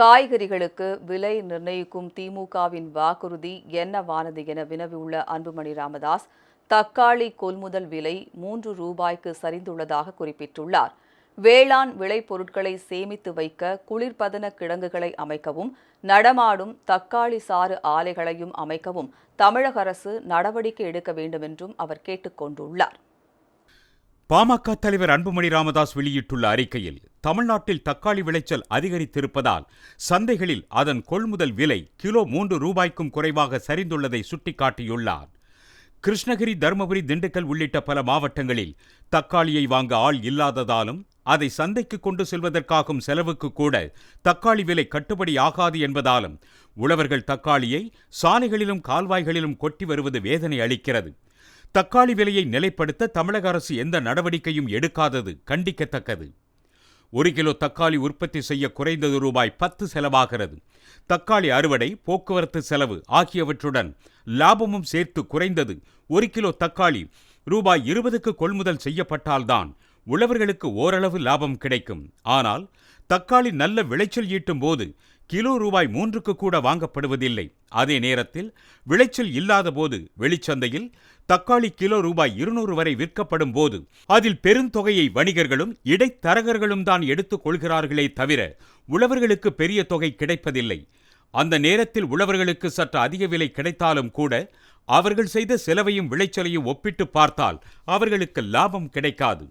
காய்கறிகளுக்கு விலை நிர்ணயிக்கும் திமுகவின் வாக்குறுதி என்னவானது என வினவியுள்ள அன்புமணி ராமதாஸ் தக்காளி கொள்முதல் விலை மூன்று ரூபாய்க்கு சரிந்துள்ளதாக குறிப்பிட்டுள்ளார். வேளாண் விளைபொருட்களை சேமித்து வைக்க குளிர்பதன கிடங்குகளை அமைக்கவும் நடமாடும் தக்காளி சாறு ஆலைகளையும் அமைக்கவும் தமிழக அரசு நடவடிக்கை எடுக்க வேண்டும் என்றும் அவர் கேட்டுக் கொண்டுள்ளார். பாமக தலைவர் அன்புமணி ராமதாஸ் வெளியிட்டுள்ள அறிக்கையில் தமிழ்நாட்டில் தக்காளி விளைச்சல் அதிகரித்திருப்பதால் சந்தைகளில் அதன் கொள்முதல் விலை கிலோ மூன்று ரூபாய்க்கும் குறைவாக சரிந்துள்ளதை சுட்டிக்காட்டியுள்ளார். கிருஷ்ணகிரி தருமபுரி திண்டுக்கல் உள்ளிட்ட பல மாவட்டங்களில் தக்காளியை வாங்க ஆள் இல்லாததாலும் அதை சந்தைக்கு கொண்டு செல்வதற்காகும் செலவுக்கு கூட தக்காளி விலை கட்டுப்படி ஆகாது என்பதாலும் உழவர்கள் தக்காளியை சாலைகளிலும் கால்வாய்களிலும் கொட்டி வருவது வேதனை அளிக்கிறது. தக்காளி விலையை நிலைப்படுத்த தமிழக அரசு எந்த நடவடிக்கையும் எடுக்காதது கண்டிக்கத்தக்கது. ஒரு கிலோ தக்காளி உற்பத்தி செய்ய குறைந்தது ரூபாய் பத்து செலவாகிறது. தக்காளி அறுவடை போக்குவரத்து செலவு ஆகியவற்றுடன் லாபமும் சேர்த்து குறைந்தது ஒரு கிலோ தக்காளி ரூபாய் இருபதுக்கு கொள்முதல் செய்யப்பட்டால்தான் உழவர்களுக்கு ஓரளவு லாபம் கிடைக்கும். ஆனால் தக்காளி நல்ல விளைச்சல் ஈட்டும் போது கிலோ ரூபாய் மூன்றுக்கு கூட வாங்கப்படுவதில்லை. அதே நேரத்தில் விளைச்சல் இல்லாதபோது வெளிச்சந்தையில் தக்காளி கிலோ ரூபாய் இருநூறு வரை விற்கப்படும் போது அதில் பெருந்தொகையை வணிகர்களும் இடைத்தரகர்களும் தான் எடுத்துக் கொள்கிறார்களே தவிர உழவர்களுக்கு பெரிய தொகை கிடைப்பதில்லை. அந்த நேரத்தில் உழவர்களுக்கு சற்று அதிக விலை கிடைத்தாலும் கூட அவர்கள் செய்த செலவையும் விளைச்சலையும் ஒப்பிட்டு பார்த்தால் அவர்களுக்கு லாபம் கிடைக்காது.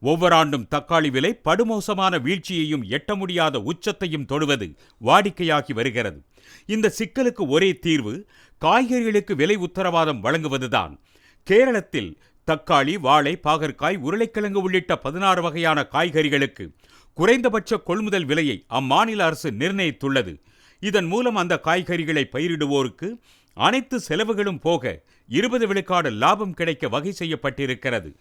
ஒவ்வொரு ஆண்டும் தக்காளி விலை படுமோசமான வீழ்ச்சியையும் எட்ட முடியாத உச்சத்தையும் தொடுவது வாடிக்கையாகி வருகிறது. இந்த சிக்கலுக்கு ஒரே தீர்வு காய்கறிகளுக்கு விலை உத்தரவாதம் வழங்குவதுதான். கேரளத்தில் தக்காளி வாழை பாகற்காய் உருளைக்கிழங்கு உள்ளிட்ட பதினாறு வகையான காய்கறிகளுக்கு குறைந்தபட்ச கொள்முதல் விலையை அம்மாநில அரசு நிர்ணயித்துள்ளது. இதன் மூலம் அந்த காய்கறிகளை பயிரிடுவோருக்கு அனைத்து செலவுகளும் போக இருபது விழுக்காடு லாபம் கிடைக்க வகை செய்யப்பட்டிருக்கிறது.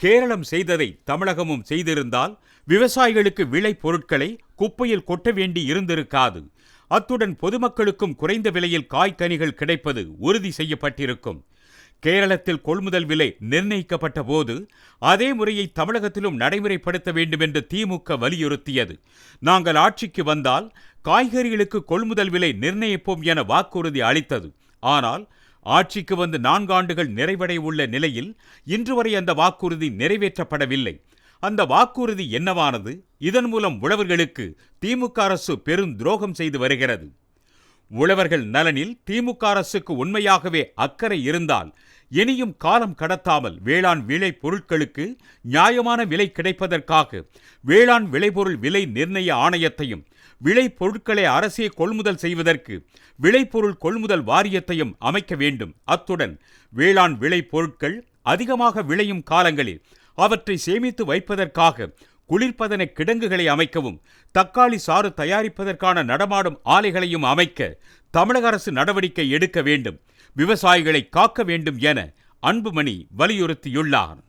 கேரளம் செய்ததை தமிழகமும் செய்திருந்தால் விவசாயிகளுக்கு விளை பொருட்களை குப்பையில் கொட்ட வேண்டி இருந்திருக்காது. அத்துடன் பொதுமக்களுக்கும் குறைந்த விலையில் காய்கனிகள் கிடைப்பது உறுதி செய்யப்பட்டிருக்கும். கேரளத்தில் கொள்முதல் விலை நிர்ணயிக்கப்பட்ட போது அதே முறையை தமிழகத்திலும் நடைமுறைப்படுத்த வேண்டும் என்று திமுக வலியுறுத்தியது. நாங்கள் ஆட்சிக்கு வந்தால் காய்கறிகளுக்கு கொள்முதல் விலை நிர்ணயிப்போம் என வாக்குறுதி அளித்தது. ஆனால் ஆட்சிக்கு வந்து நான்காண்டுகள் நிறைவடைய உள்ள நிலையில் இன்று வரை அந்த வாக்குறுதி நிறைவேற்றப்படவில்லை. அந்த வாக்குறுதி என்னவானது? இதன் மூலம் உழவர்களுக்கு திமுக அரசு பெரும் துரோகம் செய்து வருகிறது. உழவர்கள் நலனில் திமுக அரசுக்கு உண்மையாகவே அக்கறை இருந்தால் இனியும் காலம் கடத்தாமல் வேளாண் விளை பொருட்களுக்கு நியாயமான விலை கிடைப்பதற்காக வேளாண் விளைபொருள் விலை நிர்ணய ஆணையத்தையும் விளை பொருட்களை அரசே கொள்முதல் செய்வதற்கு விளைபொருள் கொள்முதல் வாரியத்தையும் அமைக்க வேண்டும். அத்துடன் வேளாண் விளை பொருட்கள் அதிகமாக விளையும் காலங்களில் அவற்றை சேமித்து வைப்பதற்காக குளிர்பதன கிடங்குகளை அமைக்கவும் தக்காளி சாறு தயாரிப்பதற்கான நடமாடும் ஆலைகளையும் அமைக்க தமிழக அரசு நடவடிக்கை எடுக்க வேண்டும். விவசாயிகளை காக்க வேண்டும் என அன்புமணி வலியுறுத்தியுள்ளார்.